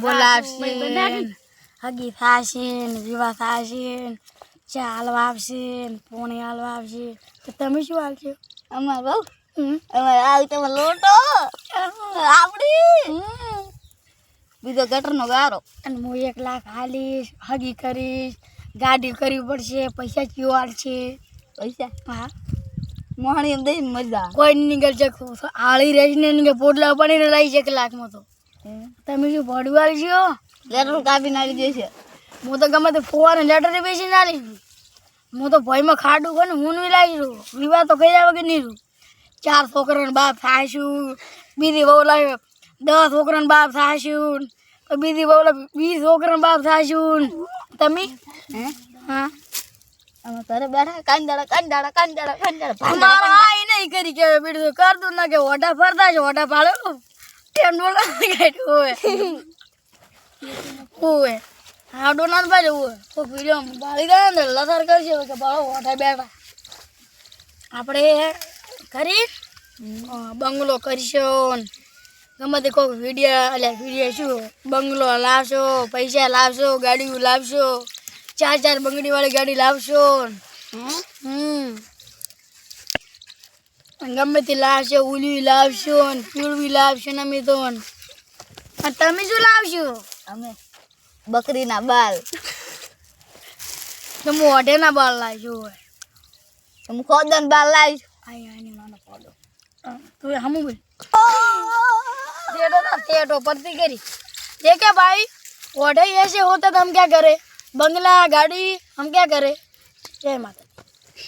બોલાવશે હગી થાશે ને વિવાહ થાશે ચા હાલવા આવશે ને પોણી હાલવા આવશે. તો તમે શું હાલશો? અમાર બહુ? અમાર આવી તમે લોટો. હમ. બીજો ગટરનો ગારો. અને હું એક લાખ હાલીશ હગી કરીશ ગાડી કરવી પડશે પૈસા કયો હાલશે? પૈસા? હા. એમ દઈ મજા કોઈ નહીં નીકળ છે આળી રહીશ ને પોટલા બનીને લઈ છે એક લાખમાં તો. તમે શું ભડું હાલશો લેટર કાપી નાખી દેશે હું તો ગમે તે ફોવાને લેટર બેસી ના લઈશ હું તો ભયમાં ખાડું કોને હું નહીં લાવીશું વિવાહ તો કર્યા વગર નહીં છું ચાર છોકરાને બાપ થાશું બીજી બહુ લાવે દસ છોકરાને બાપ થાશું તો બીજી બહુ લાવે વીસ છોકરાને બાપ થાશું તમે? હે? હા? અમે ઘરે બેઠા કાંદાડા કાંદાડા કાંદાડા કાંદાડા અમારો આ ઈ નહીં કરી કે બીજું કર દઉં ના કે ઓઢા ફરતા છે ઓઢા પાડો. એમ ડોલા કાઢ્યું હોય? હોય. હા ડોના ભાઈ હોય. તો પીડ્યો બાળી ગયા ને લથાર કરશે. કે બાળો ઓઢા બેઠા. આપણે કરી બંગલો કરશો ગમે તે કોઈક વીડિયો એટલે વીડિયો શું? બંગલો લાવશો પૈસા લાવશો ગાડીઓ લાવશો ચાર ચાર બંગડીવાળી ગાડી લાવશો હમ. ગમે તે લાવશે ઉલી લાવશો ને ચૂળવી લાવશો ને અમે તો તમે શું લાવશો? અમે બકરીના બાલ. તમે ઓઢેના બાલ લાવશો હોય. હું ખોદન બાલ લાવીશ. આની નાનો ખોદો. તું હમુ ભાઈ તેટો તેટો પરતી કરી. જે ભાઈ ઓઢે એસે હોતા તો હમ ક્યાં કરે? બંગલા ગાડી હમ ક્યાં કરે? જય માતા